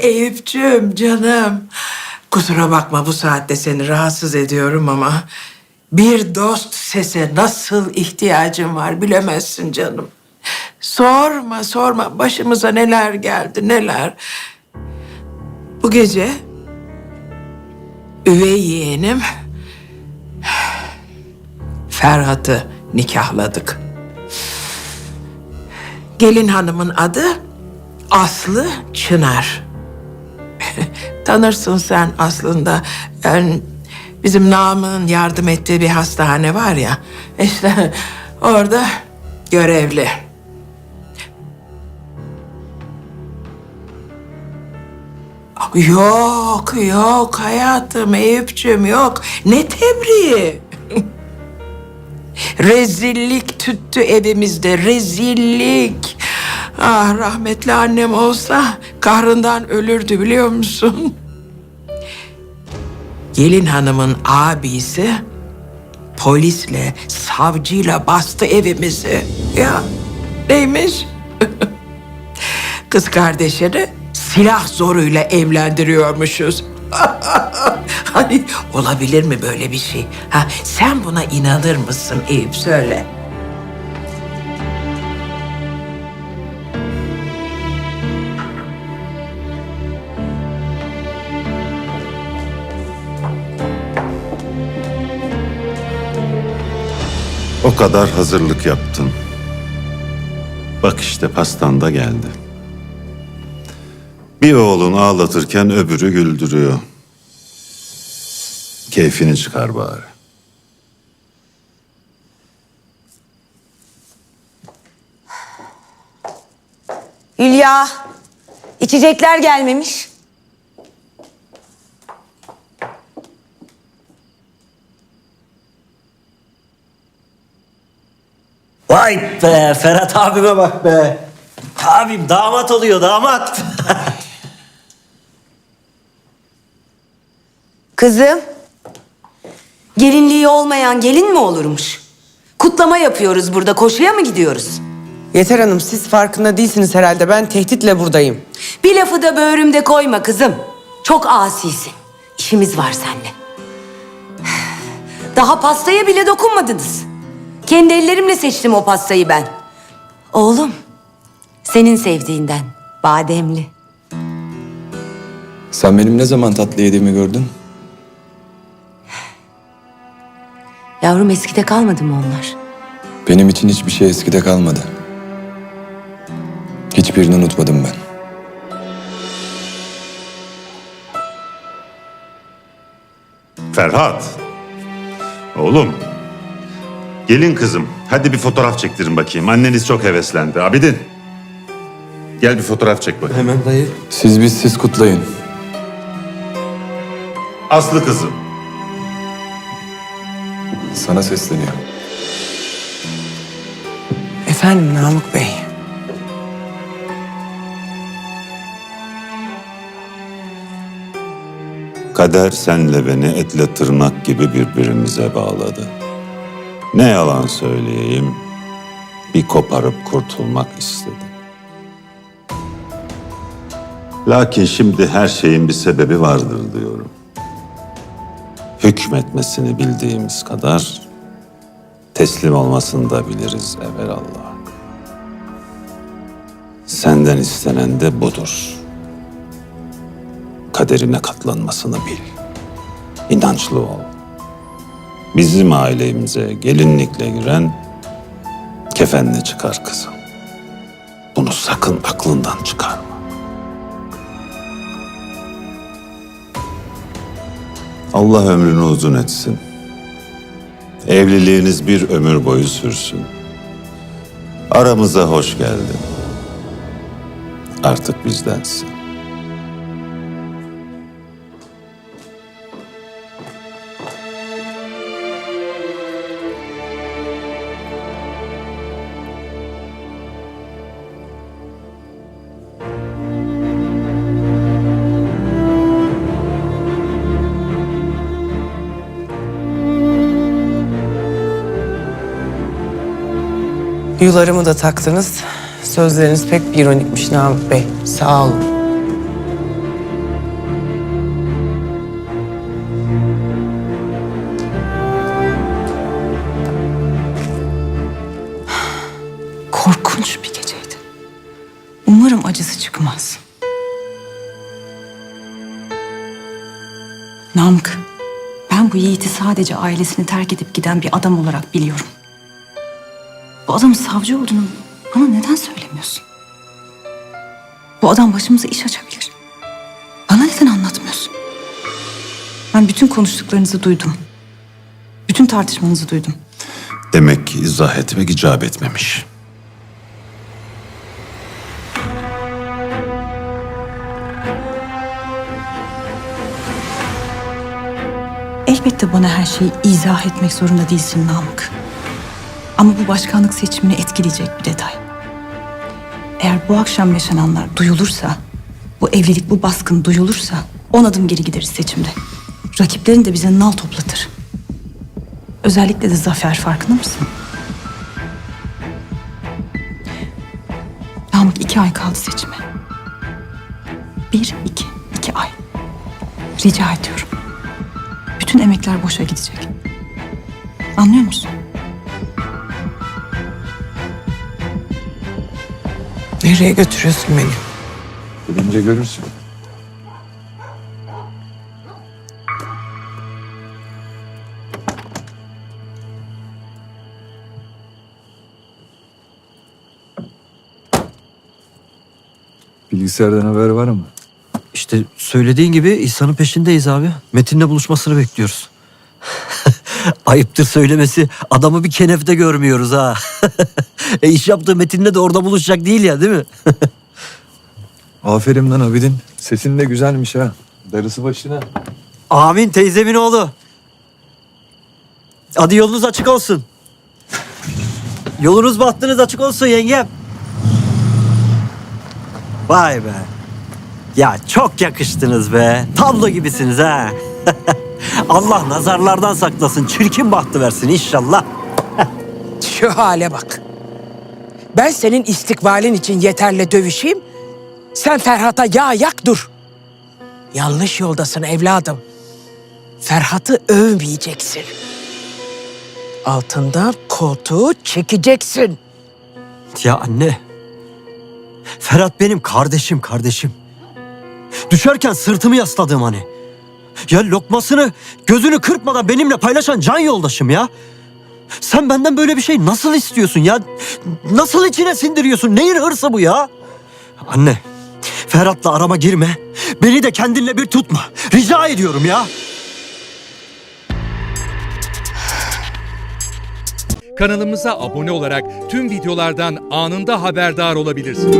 Eyüp'cüğüm canım. Kusura bakma bu saatte seni rahatsız ediyorum ama... ...bir dost sese nasıl ihtiyacım var bilemezsin canım. Sorma sorma başımıza neler geldi neler. Bu gece üvey yeğenim Ferhat'ı nikahladık. Gelin hanımın adı Aslı Çınar. Tanırsın sen aslında. Yani bizim Namık'ın yardım ettiği bir hastane var ya. İşte orada görevli. Yok, yok hayatım, Eyüp'cüğüm yok. Ne tebriği? rezillik tüttü evimizde, rezillik. Ah rahmetli annem olsa kahrından ölürdü biliyor musun? Gelin hanımın abisi polisle, savcıyla bastı evimizi. Ya neymiş? Kız kardeşini silah zoruyla evlendiriyormuşuz. Hani olabilir mi böyle bir şey? Ha, sen buna inanır mısın Eyüp söyle. O kadar hazırlık yaptın. Bak işte pastan da geldi. Bir oğlun ağlatırken öbürü güldürüyor. Keyfini çıkar bari. Hülya, içecekler gelmemiş. Vay be Ferhat abime bak be. Abim damat oluyor damat. Kızım, gelinliği olmayan gelin mi olurmuş? Kutlama yapıyoruz burada, koşuya mı gidiyoruz? Yeter Hanım siz farkında değilsiniz herhalde. Ben tehditle buradayım. Bir lafı da böğrümde koyma kızım. Çok asisin. İşimiz var seninle. Daha pastaya bile dokunmadınız. Kendi ellerimle seçtim o pastayı ben. Oğlum, senin sevdiğinden, bademli. Sen benim ne zaman tatlı yediğimi gördün? Yavrum eskide kalmadı mı onlar? Benim için hiçbir şey eskide kalmadı. Hiçbirini unutmadım ben. Ferhat. Oğlum. Gelin kızım. Hadi bir fotoğraf çektirin bakayım. Anneniz çok heveslendi. Abidin. Gel bir fotoğraf çek bakayım. Hemen dayı. Siz biz siz kutlayın. Aslı kızım. Sana sesleniyor. Efendim Namık Bey. Kader senle beni etle tırnak gibi birbirimize bağladı. Ne yalan söyleyeyim, bir koparıp kurtulmak istedim. Lakin şimdi her şeyin bir sebebi vardır diyorum. Hükmetmesini bildiğimiz kadar teslim olmasını da biliriz evelallah. Senden istenen de budur kaderine katlanmasını bil. İnançlı ol. Bizim ailemize gelinlikle giren kefenle çıkar kızım. Bunu sakın aklından çıkarma. Allah ömrünü uzun etsin. Evliliğiniz bir ömür boyu sürsün. Aramıza hoş geldin. Artık bizdensin. Yularımı da taktınız. Sözleriniz pek bir ironikmiş Namık Bey. Sağ olun. Korkunç bir geceydi. Umarım acısı çıkmaz. Namık, ben bu Yiğit'i sadece ailesini terk edip giden bir adam olarak biliyorum. Bu adamın savcı olduğunu bana neden söylemiyorsun? Bu adam başımıza iş açabilir. Bana neden anlatmıyorsun? Ben bütün konuştuklarınızı duydum. Bütün tartışmanızı duydum. Demek ki izah etmek icap etmemiş. Elbette bana her şeyi izah etmek zorunda değilsin Namık. Ama bu başkanlık seçimini etkileyecek bir detay. Eğer bu akşam yaşananlar duyulursa, bu evlilik, bu baskın duyulursa on adım geri gideriz seçimde. Rakiplerin de bize nal toplatır. Özellikle de Zafer farkında mısın? Namık iki ay kaldı seçime. Bir, iki, iki ay. Rica ediyorum. Bütün emekler boşa gidecek. Anlıyor musun? Nereye götürüyorsun beni? Gidince görürsün. Bilgisayardan haber var mı? İşte söylediğin gibi İhsan'ın peşindeyiz abi. Metin'le buluşmasını bekliyoruz. Ayıptır söylemesi adamı bir kenefte görmüyoruz ha. e iş yaptığı Metin'le de orada buluşacak değil ya değil mi? Aferin lan Abidin. Sesin de güzelmiş ha. Darısı başına. Amin teyzemin oğlu. Hadi yolunuz açık olsun. Yolunuz bahtınız açık olsun yengem. Vay be. Ya çok yakıştınız be. Tablo gibisiniz ha. Allah nazarlardan saklasın. Çirkin bahtı versin inşallah. Şu hale bak. Ben senin istikbalin için yeterle dövüşeyim. Sen Ferhat'a yağ yak dur. Yanlış yoldasın evladım. Ferhat'ı övmeyeceksin. Altından koltuğu çekeceksin. Ya anne. Ferhat benim kardeşim kardeşim. Düşerken sırtımı yasladığım hani. Ya lokmasını gözünü kırpmadan benimle paylaşan can yoldaşım ya. Sen benden böyle bir şey nasıl istiyorsun ya? Nasıl içine sindiriyorsun? Neyin hırsı bu ya? Anne, Ferhat'la arama girme. Beni de kendinle bir tutma. Rica ediyorum ya. Kanalımıza abone olarak tüm videolardan anında haberdar olabilirsiniz.